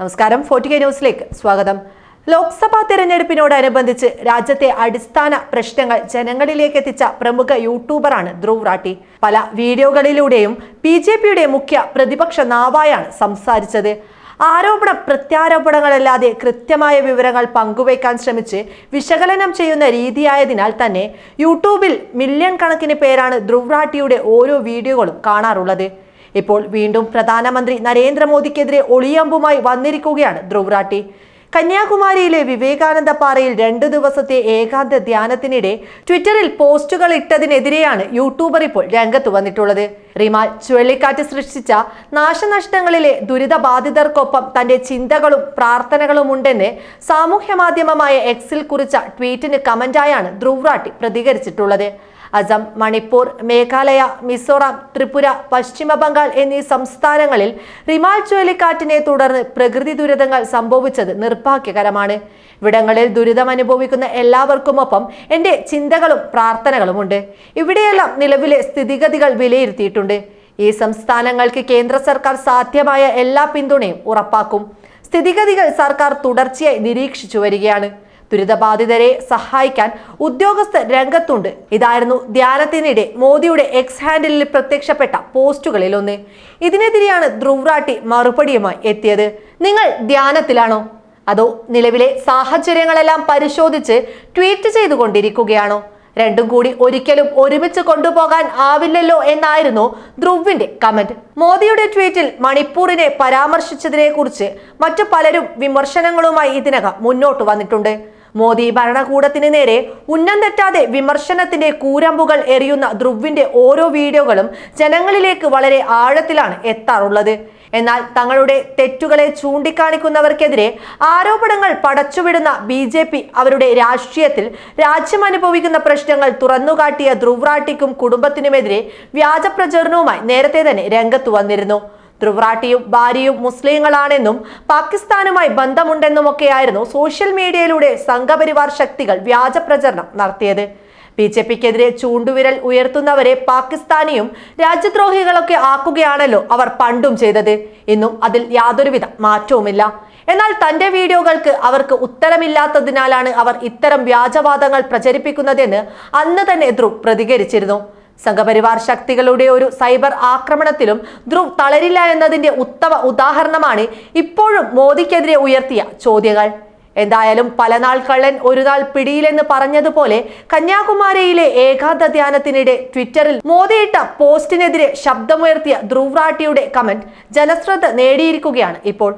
നമസ്കാരം. Forty K ന്യൂസിലേക്ക് സ്വാഗതം. ലോക്സഭാ തെരഞ്ഞെടുപ്പിനോടനുബന്ധിച്ച് രാജ്യത്തെ അടിസ്ഥാന പ്രശ്നങ്ങൾ ജനങ്ങളിലേക്ക് എത്തിച്ച പ്രമുഖ യൂട്യൂബറാണ് ധ്രുവ് റാട്ടി പല വീഡിയോകളിലൂടെയും ബി ജെ പിയുടെ മുഖ്യ പ്രതിപക്ഷ നാവായാണ് സംസാരിച്ചത്. ആരോപണ പ്രത്യാരോപണങ്ങളല്ലാതെ കൃത്യമായ വിവരങ്ങൾ പങ്കുവയ്ക്കാൻ ശ്രമിച്ച് വിശകലനം ചെയ്യുന്ന രീതിയായതിനാൽ തന്നെ യൂട്യൂബിൽ മില്യൺ കണക്കിന് പേരാണ് ധ്രുവ് റാട്ടിയുടെ ഓരോ വീഡിയോകളും കാണാറുള്ളത്. ഇപ്പോൾ വീണ്ടും പ്രധാനമന്ത്രി നരേന്ദ്രമോദിക്കെതിരെ ഒളിയമ്പുമായി വന്നിരിക്കുകയാണ് ധ്രുവ്രാട്ടി. കന്യാകുമാരിയിലെ വിവേകാനന്ദ പാറയിൽ രണ്ടു ദിവസത്തെ ഏകാന്ത ധ്യാനത്തിനിടെ ട്വിറ്ററിൽ പോസ്റ്റുകൾ ഇട്ടതിനെതിരെയാണ് യൂട്യൂബർ ഇപ്പോൾ രംഗത്ത് വന്നിട്ടുള്ളത്. റിമാൽ ചുഴലിക്കാറ്റ് സൃഷ്ടിച്ച നാശനഷ്ടങ്ങളിലെ ദുരിതബാധിതർക്കൊപ്പം തന്റെ ചിന്തകളും പ്രാർത്ഥനകളും ഉണ്ടെന്ന് സാമൂഹ്യ മാധ്യമമായ എക്സിൽ കുറിച്ച ട്വീറ്റിന് കമന്റായാണ് ധ്രുവ്രാട്ടി പ്രതികരിച്ചിട്ടുള്ളത്. അസം മണിപ്പൂർ മേഘാലയ മിസോറാം ത്രിപുര പശ്ചിമ ബംഗാൾ എന്നീ സംസ്ഥാനങ്ങളിൽ റിമാൽ ചുഴലിക്കാറ്റിനെ തുടർന്ന് പ്രകൃതി ദുരിതങ്ങൾ സംഭവിച്ചത് നിർഭാഗ്യകരമാണ്. ഇവിടങ്ങളിൽ ദുരിതം അനുഭവിക്കുന്ന എല്ലാവർക്കുമൊപ്പം എന്റെ ചിന്തകളും പ്രാർത്ഥനകളുമുണ്ട്. ഇവിടെയെല്ലാം നിലവിലെ സ്ഥിതിഗതികൾ വിലയിരുത്തിയിട്ടുണ്ട്. ഈ സംസ്ഥാനങ്ങൾക്ക് കേന്ദ്ര സർക്കാർ സാധ്യമായ എല്ലാ പിന്തുണയും ഉറപ്പാക്കും. സ്ഥിതിഗതികൾ സർക്കാർ തുടർച്ചയായി നിരീക്ഷിച്ചു വരികയാണ്. ദുരിതബാധിതരെ സഹായിക്കാൻ ഉദ്യോഗസ്ഥർ രംഗത്തുണ്ട്. ഇതായിരുന്നു ധ്യാനത്തിനിടെ മോദിയുടെ എക്സ് ഹാൻഡിലിൽ പ്രത്യക്ഷപ്പെട്ട പോസ്റ്റുകളിൽ ഒന്ന് ഇതിനെതിരെയാണ് ധ്രുവ്രാട്ടി മറുപടിയുമായി എത്തിയത്. നിങ്ങൾ ധ്യാനത്തിലാണോ? അതോ നിലവിലെ സാഹചര്യങ്ങളെല്ലാം പരിശോധിച്ച് ട്വീറ്റ് ചെയ്തുകൊണ്ടിരിക്കുകയാണോ? രണ്ടും കൂടി ഒരിക്കലും ഒരുമിച്ച് കൊണ്ടുപോകാൻ ആവില്ലല്ലോ എന്നായിരുന്നു ധ്രുവിന്റെ കമന്റ്. മോദിയുടെ ട്വീറ്റിൽ മണിപ്പൂരിനെ പരാമർശിച്ചതിനെ കുറിച്ച് മറ്റു പലരും വിമർശനങ്ങളുമായി ഇതിനകം മുന്നോട്ട് വന്നിട്ടുണ്ട്. മോദി ഭരണകൂടത്തിന് നേരെ ഉന്നം തെറ്റാതെ വിമർശനത്തിന്റെ കൂരമ്പുകൾ എറിയുന്ന ധ്രുവിന്റെ ഓരോ വീഡിയോകളും ജനങ്ങളിലേക്ക് വളരെ ആഴത്തിലാണ് എത്താറുള്ളത്. എന്നാൽ തങ്ങളുടെ തെറ്റുകളെ ചൂണ്ടിക്കാണിക്കുന്നവർക്കെതിരെ ആരോപണങ്ങൾ പടച്ചുവിടുന്ന ബി ജെ പി അവരുടെ രാഷ്ട്രീയത്തിൽ രാജ്യം അനുഭവിക്കുന്ന പ്രശ്നങ്ങൾ തുറന്നുകാട്ടിയ ധ്രുവ്രാട്ടിക്കും കുടുംബത്തിനുമെതിരെ വ്യാജ പ്രചരണവുമായി നേരത്തെ തന്നെ രംഗത്ത് വന്നിരുന്നു. ധ്രുവ്രാട്ടിയും ഭാര്യയും മുസ്ലിങ്ങളാണെന്നും പാകിസ്ഥാനുമായി ബന്ധമുണ്ടെന്നുമൊക്കെയായിരുന്നു സോഷ്യൽ മീഡിയയിലൂടെ സംഘപരിവാർ ശക്തികൾ വ്യാജ പ്രചരണം നടത്തിയത്. ബി ജെ പിക്കെതിരെ ചൂണ്ടുവിരൽ ഉയർത്തുന്നവരെ പാകിസ്ഥാനിയും രാജ്യദ്രോഹികളൊക്കെ ആക്കുകയാണല്ലോ അവർ പണ്ടും ചെയ്തത്. ഇന്നും അതിൽ യാതൊരുവിധ മാറ്റവുമില്ല. എന്നാൽ തന്റെ വീഡിയോകൾക്ക് അവർക്ക് ഉത്തരമില്ലാത്തതിനാലാണ് അവർ ഇത്തരം വ്യാജവാദങ്ങൾ പ്രചരിപ്പിക്കുന്നതെന്ന് അന്ന് തന്നെ ധ്രുവ് പ്രതികരിച്ചിരുന്നു. സംഘപരിവാർ ശക്തികളുടെ ഒരു സൈബർ ആക്രമണത്തിലും ധ്രുവ് തളരില്ല എന്നതിന്റെ ഉത്തമ ഉദാഹരണമാണ് ഇപ്പോഴും മോദിക്കെതിരെ ഉയർത്തിയ ചോദ്യങ്ങൾ. എന്തായാലും പലനാൾ കള്ളൻ ഒരു നാൾ പിടിയിലെന്ന് പറഞ്ഞതുപോലെ കന്യാകുമാരിയിലെ ഏകാന്ത ധ്യാനത്തിനിടെ ട്വിറ്ററിൽ മോദിയിട്ട പോസ്റ്റിനെതിരെ ശബ്ദമുയർത്തിയ ധ്രുവ് റാട്ടിയുടെ കമന്റ് ജനശ്രദ്ധ നേടിയിരിക്കുകയാണ് ഇപ്പോൾ.